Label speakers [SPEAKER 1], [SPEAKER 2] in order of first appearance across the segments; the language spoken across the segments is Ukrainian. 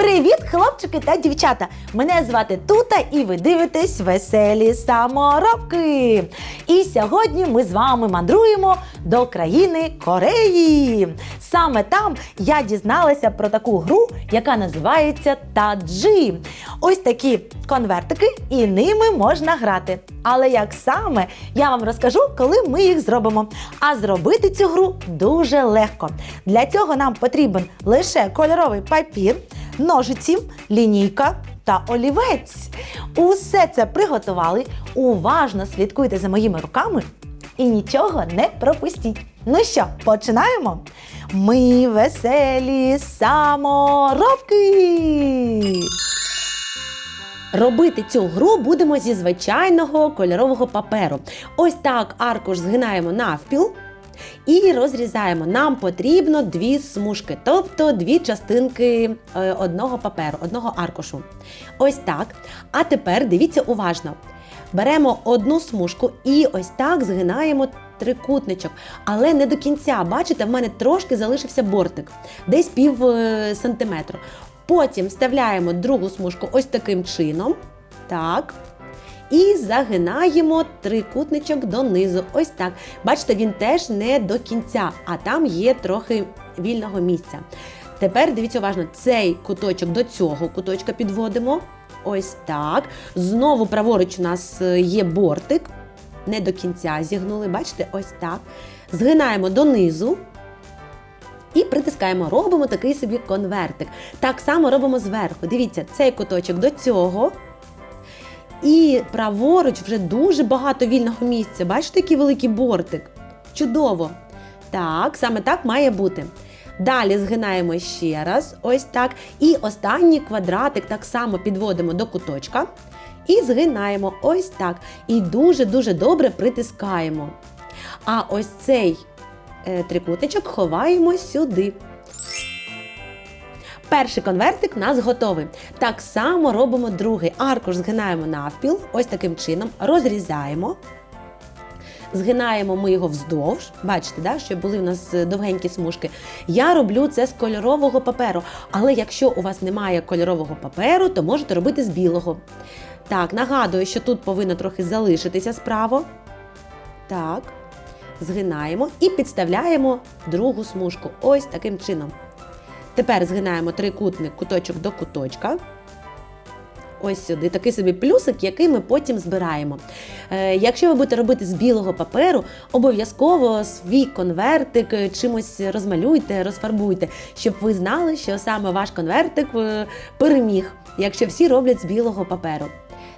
[SPEAKER 1] Привіт, хлопчики та дівчата! Мене звати Тута і ви дивитесь веселі саморобки. І сьогодні ми з вами мандруємо до країни Кореї. Саме там я дізналася про таку гру, яка називається Таджі. Ось такі конвертики, і ними можна грати. Але як саме я вам розкажу, коли ми їх зробимо. А зробити цю гру дуже легко. Для цього нам потрібен лише кольоровий папір, ножиці, лінійка та олівець. Усе це приготували. Уважно слідкуйте за моїми руками і нічого не пропустіть. Ну що, починаємо? Ми веселі саморобки! Робити цю гру будемо зі звичайного кольорового паперу. Ось так аркуш згинаємо навпіл і розрізаємо. Нам потрібно дві смужки, тобто дві частинки е, одного паперу, одного аркушу. Ось так. А тепер дивіться уважно. Беремо одну смужку і ось так згинаємо трикутничок, але не до кінця. Бачите, в мене трошки залишився бортик, десь пів е, сантиметру. Потім вставляємо другу смужку ось таким чином. Так. І загинаємо трикутничок донизу. Ось так. Бачите, він теж не до кінця, а там є трохи вільного місця. Тепер дивіться уважно, цей куточок до цього куточка підводимо. Ось так. Знову праворуч у нас е, є бортик. Не до кінця зігнули. Бачите, ось так. Згинаємо донизу. І притискаємо, робимо такий собі конвертик. Так само робимо зверху. Дивіться, цей куточок до цього. І праворуч вже дуже багато вільного місця. Бачите, який великий бортик? Чудово! Так, саме так має бути. Далі згинаємо ще раз, ось так. І останній квадратик так само підводимо до куточка. І згинаємо ось так. І дуже-дуже добре притискаємо. А ось цей е, трикутничок ховаємо сюди. Перший конвертик у нас готовий. Так само робимо другий. Аркуш згинаємо навпіл, ось таким чином, розрізаємо. Згинаємо ми його вздовж, бачите, да, щоб були в нас е, довгенькі смужки. Я роблю це з кольорового паперу, але якщо у вас немає кольорового паперу, то можете робити з білого. Так, нагадую, що тут повинно трохи залишитися справа. Так, згинаємо і підставляємо другу смужку. Ось таким чином. Тепер згинаємо трикутник куточок до куточка. Ось сюди, такий собі плюсик, який ми потім збираємо. Е, якщо ви будете робити з білого паперу, обов'язково свій конвертик е, чимось розмалюйте, розфарбуйте, щоб ви знали, що саме ваш конвертик е, переміг, якщо всі роблять з білого паперу.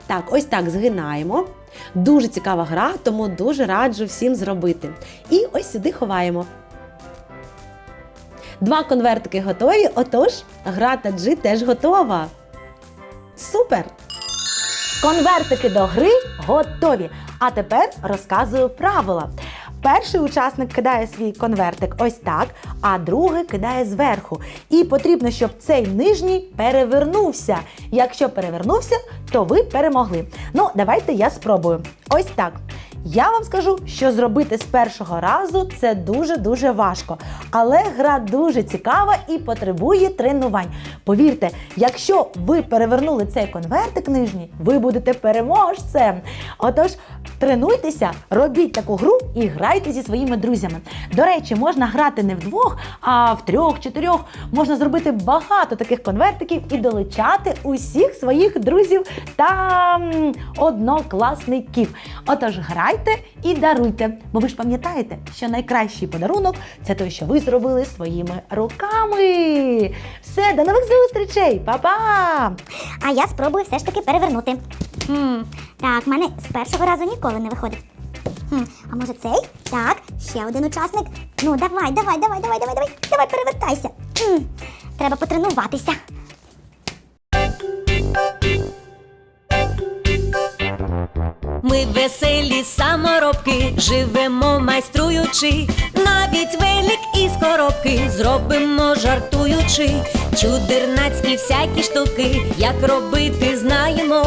[SPEAKER 1] Так, ось так згинаємо. Дуже цікава гра, тому дуже раджу всім зробити. І ось сюди ховаємо. Два конвертики готові, отож, гра та джи теж готова. Супер! Конвертики до гри готові. А тепер розказую правила. Перший учасник кидає свій конвертик ось так, а другий кидає зверху. І потрібно, щоб цей нижній перевернувся. Якщо перевернувся, то ви перемогли. Ну, давайте я спробую. Ось так. Я вам скажу, що зробити з першого разу це дуже-дуже важко. Але гра дуже цікава і потребує тренувань. Повірте, якщо ви перевернули цей конвертик нижній, ви будете переможцем. Отож, тренуйтеся, робіть таку гру і грайте зі своїми друзями. До речі, можна грати не вдвох, а в трьох, чотирьох. Можна зробити багато таких конвертиків і долучати усіх своїх друзів та однокласників. Отож, грайте і даруйте, бо ви ж пам'ятаєте, що найкращий подарунок це той, що ви зробили своїми руками. Все, до нових зустрічей, Па-па!
[SPEAKER 2] А я спробую все ж таки перевернути. Хм, так, в мене з першого разу ніколи не виходить. Хм, а може цей? Так, ще один учасник. Ну, давай, давай, давай, давай, давай, давай, давай, перевертайся. М, Треба потренуватися.
[SPEAKER 3] Ми веселі саморобки, живемо майструючи, навіть велик із коробки зробимо жартуючи, чудернацькі всякі штуки, як робити знаємо,